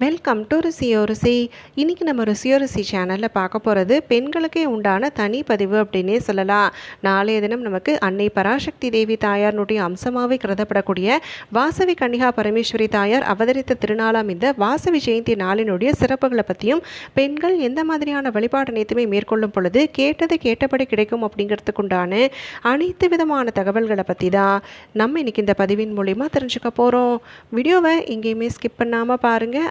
Welcome to ருசியோ ருசி. இன்றைக்கி நம்ம ருசியோ ருசி சேனலில் பார்க்க போகிறது பெண்களுக்கே உண்டான தனி பதிவு அப்படின்னே சொல்லலாம். நாளைய தினம் நமக்கு அன்னை பராசக்தி தேவி தாயார்னுடைய அம்சமாகவே கருதப்படக்கூடிய வாசவி கன்னிகா பரமேஸ்வரி தாயார் அவதரித்த திருநாளாம் இந்த வாசவி ஜெயந்தி நாளினுடைய சிறப்புகளை பற்றியும் பெண்கள் எந்த மாதிரியான வழிபாடு அனைத்துமே மேற்கொள்ளும் பொழுது கேட்டது கேட்டபடி கிடைக்கும் அப்படிங்கிறதுக்குண்டான அனைத்து விதமான தகவல்களை பற்றி தான் நம்ம இன்னைக்கு இந்த பதிவின் மூலிமா தெரிஞ்சுக்க போகிறோம் வீடியோவை எங்கேயுமே ஸ்கிப் பண்ணாமல் பாருங்கள்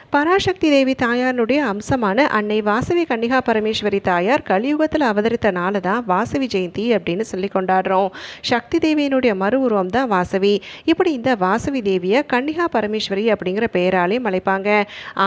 பராசக்தி தேவி தாயாருடைய அம்சமான அன்னை வாசவி கன்னிகா பரமேஸ்வரி தாயார் கலியுகத்தில் அவதரித்த நாள் தான் வாசவி ஜெயந்தி அப்படின்னு சொல்லி கொண்டாடுறோம். சக்தி தேவியினுடைய மறு உருவம் தான் வாசவி. இப்படி இந்த வாசவி தேவியை கன்னிகா பரமேஸ்வரி அப்படிங்கிற பெயராலையும் அழைப்பாங்க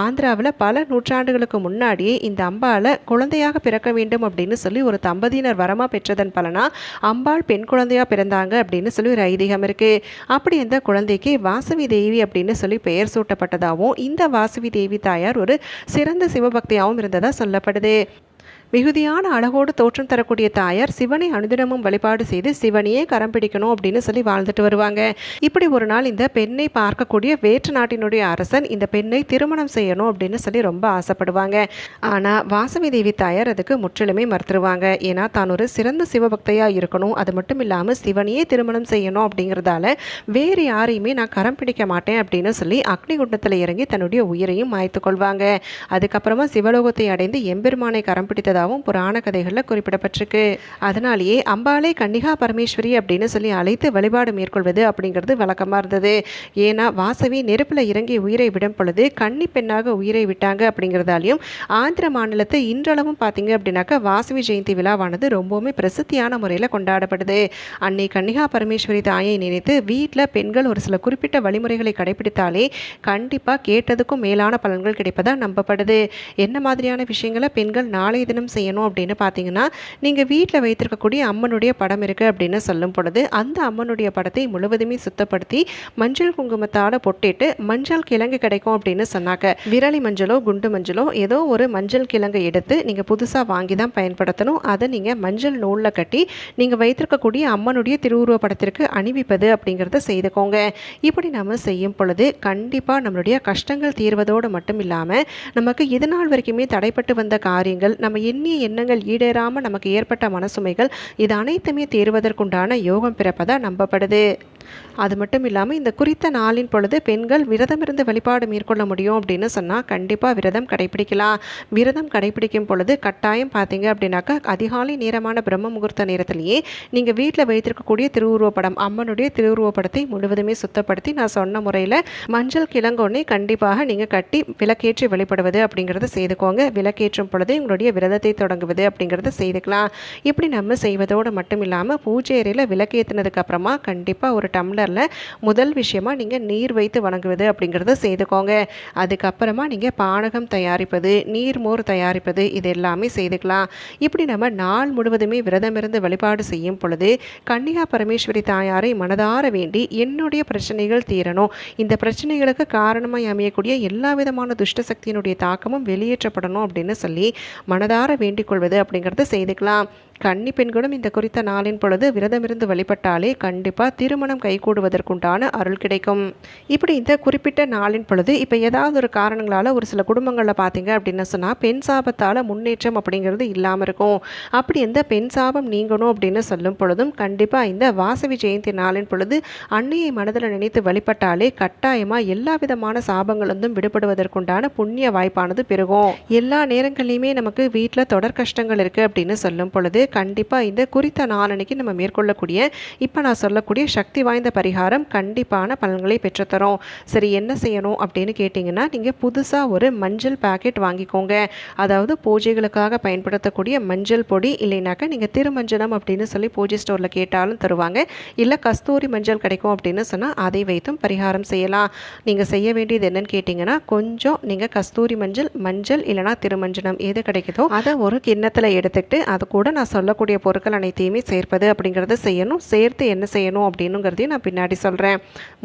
ஆந்திராவில் பல நூற்றாண்டுகளுக்கு முன்னாடியே இந்த அம்பாளை குழந்தையாக பிறக்க வேண்டும் அப்படின்னு சொல்லி ஒரு தம்பதியினர் வரமாக பெற்றதன் பலனா அம்பாள் பெண் குழந்தையாக பிறந்தாங்க அப்படின்னு சொல்லி ஒரு ஐதீகம் இருக்குது அப்படி இந்த குழந்தைக்கு வாசவி தேவி அப்படின்னு சொல்லி பெயர் சூட்டப்பட்டதாகவும் இந்த வாசவி தேவி தாயார் ஒரு சிறந்த சிவபக்தியாகவும் இருந்ததாக சொல்லப்படுது. மிகுதியான அழகோடு தோற்றம் தரக்கூடிய தாயார் சிவனை அனுதினமும் வழிபாடு செய்து சிவனையே கரம் பிடிக்கணும் அப்படின்னு சொல்லி வாழ்ந்துட்டு வருவாங்க. இப்படி ஒரு நாள் இந்த பெண்ணை பார்க்கக்கூடிய வேற்று நாட்டினுடைய அரசன் இந்த பெண்ணை திருமணம் செய்யணும் அப்படின்னு சொல்லி ரொம்ப ஆசைப்படுவாங்க. ஆனால் வாசவி தேவி தாயார் அதுக்கு முற்றிலுமே மறுத்துருவாங்க. ஏன்னா தான் ஒரு சிறந்த சிவபக்தையாக இருக்கணும். அது மட்டும் இல்லாமல் சிவனையே திருமணம் செய்யணும் அப்படிங்கிறதால வேறு யாரையுமே நான் கரம் பிடிக்க மாட்டேன் அப்படின்னு சொல்லி அக்னிகுண்டத்தில் இறங்கி தன்னுடைய உயிரையும் மாய்த்து கொள்வாங்க. அதுக்கப்புறமா சிவலோகத்தை அடைந்து எம்பெருமானை கரம் இருந்ததாகவும் புராண கதைகளில் குறிப்பிடப்பட்டிருக்கு. அதனாலேயே அம்பாளே கன்னிகா பரமேஸ்வரி அப்படின்னு சொல்லி அழைத்து வழிபாடு மேற்கொள்வது அப்படிங்கிறது வழக்கமாக இருந்தது. ஏன்னா வாசவி நெருப்பில் இறங்கி உயிரை விடும் பொழுது கன்னி பெண்ணாக உயிரை விட்டாங்க அப்படிங்கிறதாலையும் ஆந்திர மாநிலத்தை இன்றளவும் பார்த்தீங்க அப்படின்னாக்கா வாசவி ஜெயந்தி விழாவானது ரொம்பவுமே பிரசித்தியான முறையில் கொண்டாடப்படுது. அன்னை கன்னிகா பரமேஸ்வரி தாயை நினைத்து வீட்டில் பெண்கள் ஒரு சில குறிப்பிட்ட வழிமுறைகளை கடைபிடித்தாலே கண்டிப்பாக கேட்டதுக்கும் மேலான பலன்கள் கிடைப்பதாக நம்பப்படுது. என்ன மாதிரியான விஷயங்களை பெண்கள் நாளைய தினம் செய்யணும் அப்படின்னு பார்த்தீங்கன்னா நீங்கள் வீட்டில் வைத்திருக்கக்கூடிய அம்மனுடைய படம் இருக்குது அப்படின்னு சொல்லும் பொழுது அந்த அம்மனுடைய படத்தை முழுவதுமே சுத்தப்படுத்தி மஞ்சள் குங்குமத்தால் பொட்டிட்டு மஞ்சள் கிழங்கு கிடைக்கும் அப்படின்னு சொன்னாங்க. விரலி மஞ்சளோ குண்டு மஞ்சளோ ஏதோ ஒரு மஞ்சள் கிழங்கை எடுத்து நீங்கள் புதுசாக வாங்கி தான் பயன்படுத்தணும். அதை நீங்கள் மஞ்சள் நூலில் கட்டி நீங்கள் வைத்திருக்கக்கூடிய அம்மனுடைய திருவுருவ படத்திற்கு அணிவிப்பது அப்படிங்கிறத செய்துக்கோங்க. இப்படி நம்ம செய்யும் பொழுது கண்டிப்பாக நம்மளுடைய கஷ்டங்கள் தீர்வதோடு மட்டும் இல்லாமல் நமக்கு இது நாள் வரைக்குமே தடைப்பட்டு வந்த காரியங்கள் நம்ம எண்ணிய எண்ணங்கள் ஈடேறாமல் நமக்கு ஏற்பட்ட மனசுமைகள் இது அனைத்துமே தீர்வதற்குண்டான யோகம் பிறப்பதாக நம்பப்படுது. அது மட்டும் இல்லாமல் இந்த குறித்த நாளின் பொழுது பெண்கள் விரதமிருந்து வழிபாடு மேற்கொள்ள முடியும் அப்படின்னு சொன்னால் கண்டிப்பாக விரதம் கடைபிடிக்கலாம். விரதம் கடைபிடிக்கும் பொழுது கட்டாயம் பார்த்தீங்க அப்படின்னாக்கா அதிகாலை நேரமான பிரம்ம முகூர்த்த நேரத்திலேயே நீங்கள் வீட்டில் வைத்திருக்கக்கூடிய திருவுருவப்படம் அம்மனுடைய திருவுருவப்படத்தை முழுவதுமே சுத்தப்படுத்தி நான் சொன்ன முறையில் மஞ்சள் கிழங்கொன்னே கண்டிப்பாக நீங்கள் கட்டி விளக்கேற்றி வெளிப்படுவது அப்படிங்கிறத செய்துக்கோங்க. விளக்கேற்றும் பொழுது உங்களுடைய விரதத்தை தொடங்குவது அப்படிங்கிறத செய்துக்கலாம். இப்படி நம்ம செய்வதோடு மட்டும் இல்லாமல் பூஜை அறையில் விளக்கேற்றினதுக்கப்புறமா கண்டிப்பாக ஒரு டம்ளரில் முதல் விஷயமாக நீங்கள் நீர் வைத்து வணங்குவது அப்படிங்கிறத செய்துக்கோங்க. அதுக்கப்புறமா நீங்கள் பானகம் தயாரிப்பது நீர்மோர் தயாரிப்பது இது எல்லாமே செய்துக்கலாம். இப்படி நம்ம நாள் முழுவதுமே விரதம் இருந்து வழிபாடு செய்யும் பொழுது கன்னிகா பரமேஸ்வரி தாயாரை மனதார வேண்டி என்னுடைய பிரச்சனைகள் தீரணும். இந்த பிரச்சனைகளுக்கு காரணமாய் அமையக்கூடிய எல்லா விதமான துஷ்ட சக்தியினுடைய தாக்கமும் வெளியேற்றப்படணும் அப்படின்னு சொல்லி மனதார வேண்டிக் கொள்வது அப்படிங்கிறத செய்துக்கலாம். கன்னி பெண்களும் இந்த குறித்த நாளின் பொழுது விரதமிருந்து வழிபட்டாலே கண்டிப்பாக திருமணம் கைகூடுவதற்குண்டான அருள் கிடைக்கும். இப்படி இந்த குறிப்பிட்ட நாளின் பொழுது இப்போ ஏதாவது ஒரு காரணங்களால் ஒரு சில குடும்பங்களில் பார்த்தீங்க அப்படின்னு சொன்னால் பெண் சாபத்தால் முன்னேற்றம் அப்படிங்கிறது இல்லாமல் இருக்கும். அப்படி எந்த பெண் சாபம் நீங்கணும் அப்படின்னு சொல்லும் பொழுதும் கண்டிப்பாக இந்த வாசவி ஜெயந்தி நாளின் பொழுது அன்னையை மனதில் நினைத்து வழிபட்டாலே கட்டாயமாக எல்லா விதமான சாபங்களிலிருந்தும் விடுபடுவதற்குண்டான புண்ணிய வாய்ப்பானது பெருகும். எல்லா நேரங்கள்லையுமே நமக்கு வீட்டில் தொடர் கஷ்டங்கள் இருக்குது அப்படின்னு சொல்லும் பொழுது கண்டிப்பாக இந்த குறித்த நாளன்னைக்கு நம்ம மேற்கொள்ளக்கூடிய இப்போ நான் சொல்லக்கூடிய சக்தி வாய்ந்த பரிகாரம் கண்டிப்பான பலன்களை பெற்றுத்தரும். சரி என்ன செய்யணும் அப்படின்னு கேட்டிங்கன்னா நீங்கள் புதுசாக ஒரு மஞ்சள் பாக்கெட் வாங்கிக்கோங்க. அதாவது பூஜைகளுக்காக பயன்படுத்தக்கூடிய மஞ்சள் பொடி இல்லைனாக்கா நீங்கள் திருமஞ்சனம் அப்படின்னு சொல்லி பூஜை ஸ்டோரில் கேட்டாலும் தருவாங்க. இல்லை கஸ்தூரி மஞ்சள் கிடைக்கும் அப்படின்னு சொன்னால் அதை வைத்தும் பரிகாரம் செய்யலாம். நீங்கள் செய்ய வேண்டியது என்னன்னு கேட்டிங்கன்னா கொஞ்சம் நீங்கள் கஸ்தூரி மஞ்சள் மஞ்சள் இல்லைனா திருமஞ்சனம் எது கிடைக்குதோ அதை ஒரு கிண்ணத்தில் எடுத்துக்கிட்டு அது கூட நான் சொல்லக்கூடிய பொருட்கள் அனைத்தையுமே சேர்ப்பது அப்படிங்கிறத செய்யணும். சேர்த்து என்ன செய்யணும் அப்படின்னுங்கிறதையும் நான் பின்னாடி சொல்கிறேன்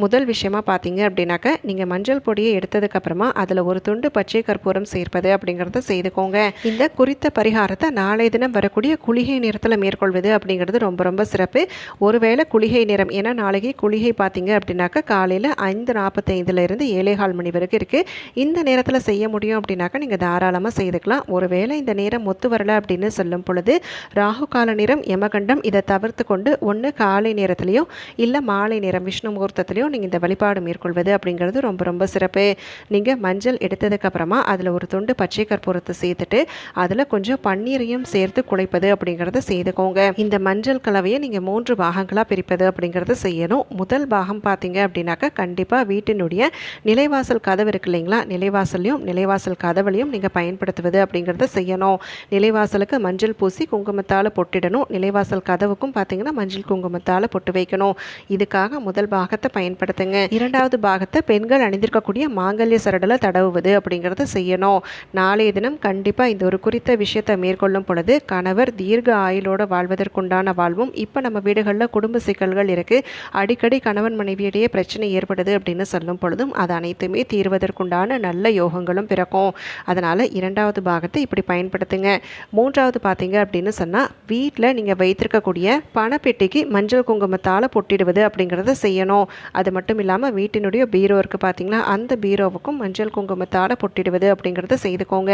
முதல் விஷயமா பார்த்தீங்க அப்படின்னாக்க நீங்கள் மஞ்சள் பொடியை எடுத்ததுக்கப்புறமா அதில் ஒரு துண்டு பச்சை கற்பூரம் சேர்ப்பது அப்படிங்கிறத செய்துக்கோங்க. இந்த குறித்த பரிகாரத்தை நாளைய தினம் வரக்கூடிய குளிகை நேரத்தில் மேற்கொள்வது அப்படிங்கிறது ரொம்ப ரொம்ப சிறப்பு. ஒருவேளை குளிகை நேரம் ஏன்னா நாளைக்கு குளிகை பார்த்தீங்க அப்படின்னாக்கா காலையில் ஐந்து நாற்பத்தைந்துலேருந்து ஏழேகால் மணி வரைக்கும் இருக்குது இந்த நேரத்தில் செய்ய முடியும் அப்படின்னாக்கா நீங்கள் தாராளமாக செய்துக்கலாம். ஒருவேளை இந்த நேரம் ஒத்து வரலை அப்படின்னு சொல்லும் பொழுது ராகு கால நேரம் யமகண்டம் இதை தவிர்த்து கொண்டு ஒன்று காலை நேரத்துலையோ இல்லை மாலை நேரம் விஷ்ணு முகூர்த்தத்துலேயோ நீங்கள் இந்த வழிபாடு மேற்கொள்வது அப்படிங்கிறது ரொம்ப ரொம்ப சிறப்பு. நீங்கள் மஞ்சள் எடுத்ததுக்கப்புறமா அதில் ஒரு துண்டு பச்சை கற்பூரத்தை சேர்த்துட்டு அதில் கொஞ்சம் பன்னீரையும் சேர்த்து குழைப்பது அப்படிங்கிறத செய்துக்கோங்க. இந்த மஞ்சள் கலவையை நீங்கள் மூன்று பாகங்களாக பிரிப்பது அப்படிங்கிறத செய்யணும். முதல் பாகம் பார்த்தீங்க அப்படின்னாக்கா கண்டிப்பாக வீட்டினுடைய நிலைவாசல் கதவு இருக்கு இல்லைங்களா? நிலைவாசல்லையும் நிலைவாசல் கதவுலையும் நீங்கள் பயன்படுத்துவது அப்படிங்கிறத செய்யணும். நிலைவாசலுக்கு மஞ்சள் பூசி குங்குமத்தை குங்குமத்தால் பொட்டிடணும். நிலைவாசல் கதவுக்கும் பார்த்தீங்கன்னா மஞ்சள் குங்குமத்தால் பொட்டு வைக்கணும். இதுக்காக முதல் பாகத்தை பயன்படுத்துங்க. இரண்டாவது பாகத்தை பெண்கள் அணிந்திருக்கக்கூடிய மாங்கல்ய சரடலை தடவுவது அப்படிங்கிறத செய்யணும். நாளைய தினம் கண்டிப்பாக இந்த ஒரு குறித்த விஷயத்தை மேற்கொள்ளும் பொழுது கணவர் தீர்க்க ஆயுளோடு வாழ்வதற்குண்டான வாழ்வும் இப்போ நம்ம வீடுகளில் குடும்ப சிக்கல்கள் இருக்குது அடிக்கடி கணவன் மனைவியிடையே பிரச்சனை ஏற்படுது அப்படின்னு சொல்லும் பொழுதும் அது அனைத்துமே தீர்வதற்குண்டான நல்ல யோகங்களும் பிறக்கும். அதனால் இரண்டாவது பாகத்தை இப்படி பயன்படுத்துங்க. மூன்றாவது பார்த்தீங்க அப்படின்னு சொன்னால் வீட்டில் நீங்கள் வைத்திருக்கக்கூடிய பணப்பெட்டிக்கு மஞ்சள் குங்குமத்தால் பொட்டிடுவது அப்படிங்கிறத செய்யணும். அது மட்டும் இல்லாமல் வீட்டினுடைய பீரோ இருக்குது பார்த்தீங்களா அந்த பீரோவுக்கும் மஞ்சள் குங்குமத்தால் பொட்டிடுவது அப்படிங்கிறத செய்துக்கோங்க.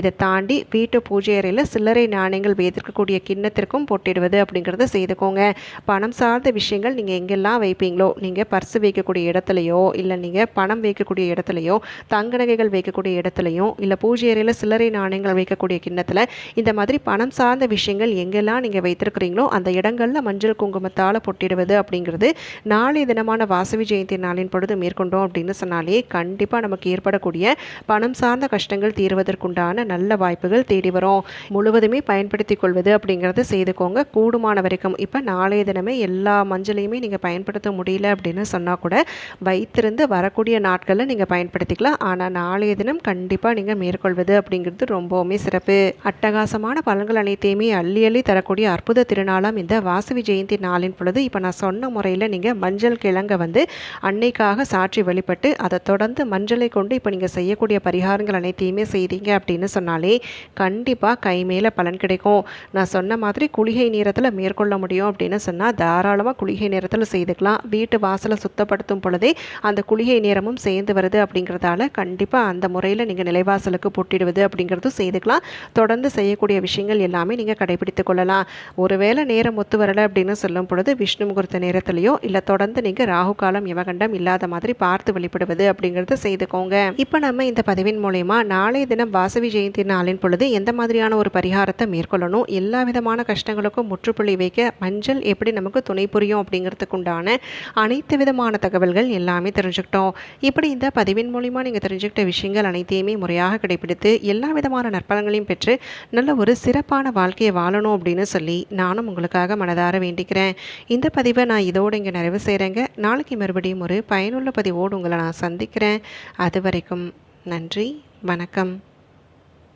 இதை தாண்டி வீட்டு பூஜை அறையில் சில்லறை நாணயங்கள் வைத்திருக்கக்கூடிய கிண்ணத்திற்கும் பொட்டிடுவது அப்படிங்கிறத செய்துக்கோங்க. பணம் சார்ந்த விஷயங்கள் நீங்கள் எங்கெல்லாம் வைப்பீங்களோ நீங்கள் பர்ஸ் வைக்கக்கூடிய இடத்துலையோ இல்லை நீங்கள் பணம் வைக்கக்கூடிய இடத்துலையோ தங்க நகைகள் வைக்கக்கூடிய இடத்துலையும் இல்லை பூஜை அறையில் சில்லறை நாணயங்கள் வைக்கக்கூடிய கிண்ணத்தில் இந்த மாதிரி பணம் சார்ந்த விஷயங்கள் எங்கெல்லாம் நீங்கள் வைத்திருக்கிறீங்களோ அந்த இடங்களில் மஞ்சள் குங்குமத்தால் பொட்டிடுவது அப்படிங்கிறது நாளைய தினமான வாசவி ஜெயந்தி நாளின் பொழுது மேற்கொண்டோம் அப்படின்னு சொன்னாலே கண்டிப்பாக நமக்கு ஏற்படக்கூடிய பணம் சார்ந்த கஷ்டங்கள் தீர்வதற்குண்டான நல்ல வாய்ப்புகள் தேடி வரும். முழுவதுமே பயன்படுத்தி கொள்வது அப்படிங்கிறத செய்துக்கோங்க. கூடுமான வரைக்கும் இப்போ நாளைய தினமே எல்லா மஞ்சளையுமே நீங்கள் பயன்படுத்த முடியல அப்படின்னு சொன்னால் கூட வைத்திருந்து வரக்கூடிய நாட்களில் நீங்கள் பயன்படுத்திக்கலாம். ஆனால் நாளைய தினம் கண்டிப்பாக நீங்கள் மேற்கொள்வது அப்படிங்கிறது ரொம்பவுமே சிறப்பு. அட்டகாசமான பலன்கள் அனைத்தையுமே அள்ளி அள்ளி தரக்கூடிய அற்புத திருநாளாம் இந்த வாசவி ஜெயந்தி நாளின் பொழுது இப்போ நான் சொன்ன முறையில் நீங்கள் மஞ்சள் கிழங்க வந்து அன்னைக்காக சாட்சி வழிபட்டு அதை தொடர்ந்து மஞ்சளை கொண்டு இப்போ நீங்கள் செய்யக்கூடிய பரிகாரங்கள் அனைத்தையுமே செய்தீங்க அப்படின்னு சொன்னாலே கண்டிப்பாக கை மேலே பலன் கிடைக்கும். நான் சொன்ன மாதிரி குளிகை நேரத்தில் மேற்கொள்ள முடியும் அப்படின்னு சொன்னால் தாராளமாக குளிகை நேரத்தில் செய்துக்கலாம். வீட்டு வாசலை சுத்தப்படுத்தும் பொழுதே அந்த குளிகை நேரமும் சேர்ந்து வருது அப்படிங்கிறதால கண்டிப்பாக அந்த முறையில் நீங்கள் நிலைவாசலுக்கு பொட்டிடுவது அப்படிங்கிறதும் செய்துக்கலாம். தொடர்ந்து செய்யக்கூடிய விஷயங்கள் எல்லாமே நீங்கள் கடைபிடித்து கொள்ளலாம் ஒருவேளை நேரம் ஒத்து வரலை அப்படின்னு சொல்லும் பொழுது விஷ்ணு முகூர்த்த நேரத்திலையோ இல்லை தொடர்ந்து நீங்கள் ராகு காலம் யமகண்டம் இல்லாத மாதிரி பார்த்து வழிபடுவது அப்படிங்கிறத செய்துக்கோங்க. இப்போ நம்ம இந்த பதிவின் மூலயமா நாளைய தினம் வாசவி ஜெயந்தி நாளின் பொழுது எந்த மாதிரியான ஒரு பரிகாரத்தை மேற்கொள்ளணும் எல்லா விதமான கஷ்டங்களுக்கும் முற்றுப்புள்ளி வைக்க மஞ்சள் எப்படி நமக்கு துணை புரியும் அப்படிங்கிறதுக்கு உண்டான அனைத்து விதமான தகவல்கள் எல்லாமே தெரிஞ்சுக்கிட்டோம். இப்படி இந்த பதிவின் மூலிமா நீங்கள் தெரிஞ்சுக்கிட்ட விஷயங்கள் அனைத்தையுமே முறையாக கடைபிடித்து எல்லா விதமான நற்பலங்களையும் பெற்று நல்ல ஒரு சிறப்பான வாழ்க்கையை வாழணும் அப்படின்னு சொல்லி நானும் உங்களுக்காக மனதார வேண்டிக்கிறேன். இந்த பதிவை நான் இதோடு இங்கே நிறைவு செய்கிறேங்க. நாளைக்கு மறுபடியும் ஒரு பயனுள்ள பதிவோடு உங்களை நான் சந்திக்கிறேன். அது வரைக்கும் நன்றி வணக்கம்.